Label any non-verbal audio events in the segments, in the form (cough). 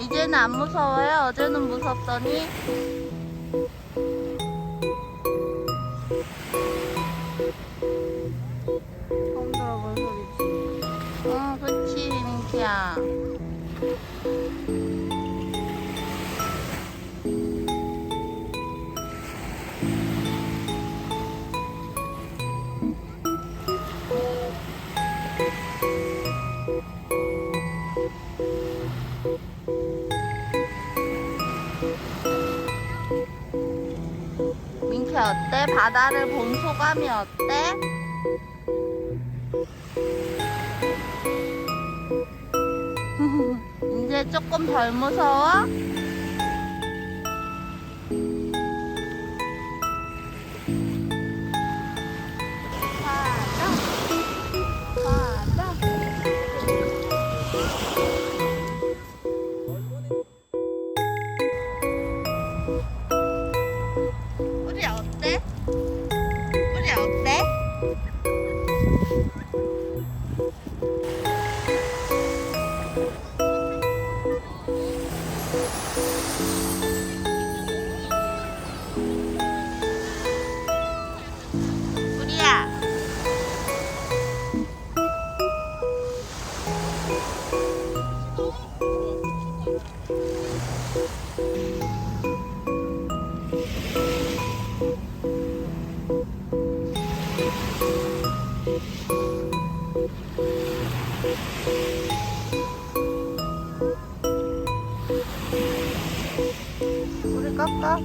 이제는 안 무서워요? 어제는 무섭더니. 어때? 바다를 본 소감이 어때? (laughs) 이제 조금 덜 무서워? 우리 우리 깎아.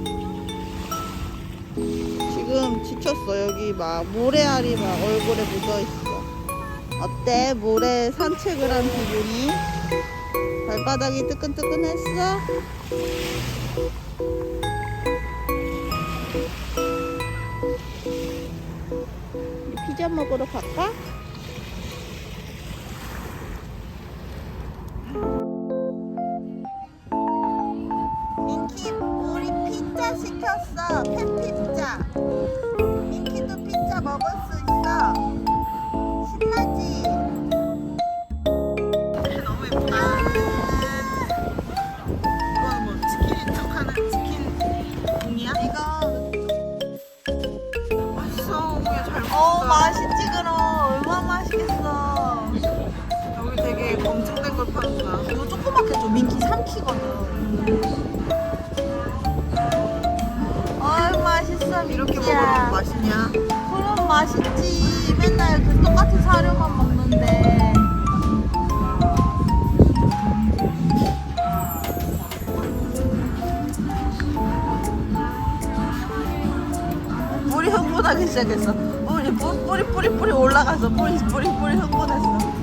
지금 지쳤어. 여기 막 모래알이 막 얼굴에 묻어 있어. 어때? 모래 산책을 한 기분이? 발바닥이 뜨끈뜨끈했어? 피자 먹으러 갈까? 어, 맛있지 그럼. 얼마나 맛있겠어. 여기 되게 검증된 걸 파는구나. 이거 조그맣게 줘. 민키 3키거든. 어이 맛있어 이렇게. 먹으면 맛있냐? 그럼 맛있지. 맨날 그 똑같은 사료만 먹는데. 뿌리 흥분하기 시작했어. 뿌리 뿌리 뿌리 뿌리 올라가서 뿌리 뿌리 뿌리 흥분했어.